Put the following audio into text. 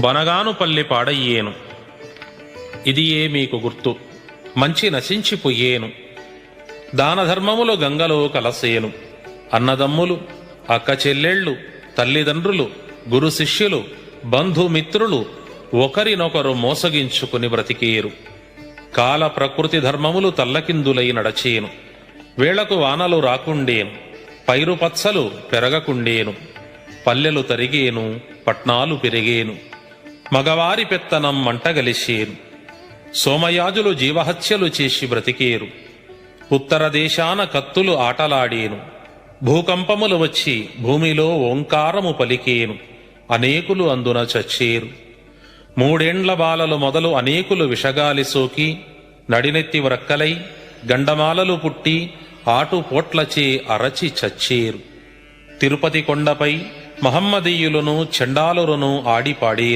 బనగానుపల్లి పాడయ్యేను. ఇది ఏ మీకు గుర్తు. మంచి నశించిపోయేను. దానధర్మములు గంగలో కలసేను. అన్నదమ్ములు అక్క చెల్లెళ్ళు తల్లిదండ్రులు గురు శిష్యులు బంధుమిత్రులు ఒకరినొకరు మోసగించుకుని బ్రతికేరు. కాల ప్రకృతి ధర్మములు తల్లకిందులై నడచేను. వేళకు వానలు రాకుండేను. పైరు పచ్చలు పెరగకుండేను. పల్లెలు తరిగేను. పట్నాలు పెరిగేను. మగవారి పెత్తనం మంటగలిసేరు సోమయాజులు జీవహత్యలు చేసి బ్రతికేరు. ఉత్తర దేశాన కత్తులు ఆటలాడేను. భూకంపములు వచ్చి భూమిలో ఓంకారము పలికేను. అనేకులు అందున చచ్చేరు. మూడేండ్ల బాలలు మొదలు అనేకులు విషగాలి సోకి నడినెత్తి వ్రక్కలై గండమాలలు పుట్టి ఆటుపోట్లచే అరచి చచ్చేరు. తిరుపతి కొండపై మహమ్మదీయులను చండాలులను ఆడిపాడేరు.